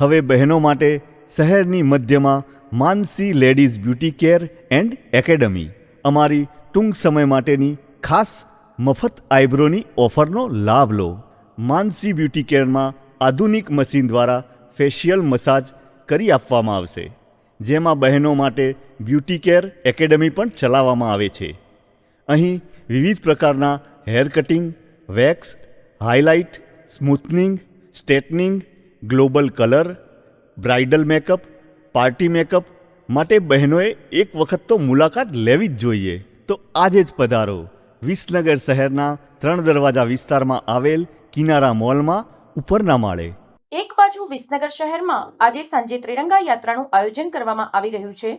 હવે બહેનો માટે શહેરની મધ્યમાં Mansi ladies beauty care and academy. અમારી ટૂંક સમય માટેની ખાસ મફત આઈબ્રોની ઓફરનો લાભ લો. માનસી બ્યુટી કેરમાં આધુનિક મશીન દ્વારા ફેશિયલ મસાજ કરી આપવામાં આવશે, જેમાં બહેનો માટે બ્યુટી કેર એકેડમી પણ ચલાવવામાં આવે છે. અહીં વિવિધ પ્રકારના hair cutting, wax, highlight, smoothening straightening global colour, bridal makeup, party makeup માટે બહેનોએ એક વખત તો મુલાકાત લેવી જ જોઈએ. તો આજે જ પધારો. વિસનગર શહેરના ત્રણ દરવાજા વિસ્તારમાં આવેલ કિનારા મોલમાં ઉપરના માળે. એક બાજુ વિસનગર શહેરમાં આજે સાંજે ત્રિરંગા યાત્રાનું આયોજન કરવામાં આવી રહ્યું છે,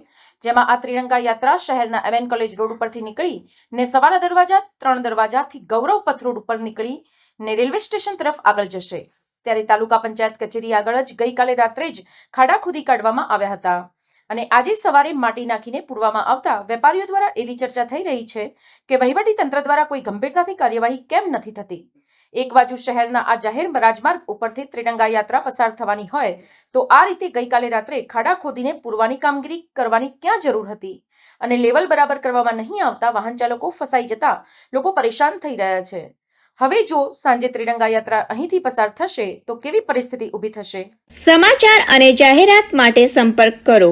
જેમાં આ ત્રિરંગા યાત્રા શહેરના એવેન કોલેજ રોડ ઉપરથી નીકળી ને સવારા દરવાજા, ત્રણ દરવાજાથી ગૌરવ પથ રોડ ઉપર નીકળી ને રેલવે સ્ટેશન તરફ આગળ જશે. ત્યારે તાલુકા પંચાયત કચેરી આગળ જ ગઈકાલે રાત્રે જ ખાડા ખોદી કાઢવામાં આવ્યા હતા. અને આજે સવારે માટી નાખીને પૂરવામાં આવતા વેપારીઓ દ્વારા એવી ચર્ચા થઈ રહી છે કે વહીવટી તંત્ર દ્વારા કોઈ ગંભીરતાથી કાર્યવાહી કેમ નથી થતી? એક બાજુ શહેરના આ જાહેર રાજમાર્ગ ઉપરથી ત્રિરંગા યાત્રા પસાર થવાની હોય, તો આ રીતે ગઈકાલે રાત્રે ખાડા ખોદીને પૂરવાની કામગીરી કરવાની ક્યાં જરૂર હતી? અને લેવલ બરાબર કરવામાં નહીં આવતા વાહન ચાલકો ફસાઈ જતા લોકો પરેશાન થઈ રહ્યા છે. હવે જો સાંજે ત્રિરંગા યાત્રા અહીંથી પસાર થશે, તો કેવી પરિસ્થિતિ ઊભી થશે? સમાચાર અને જાહેરાત માટે સંપર્ક કરો.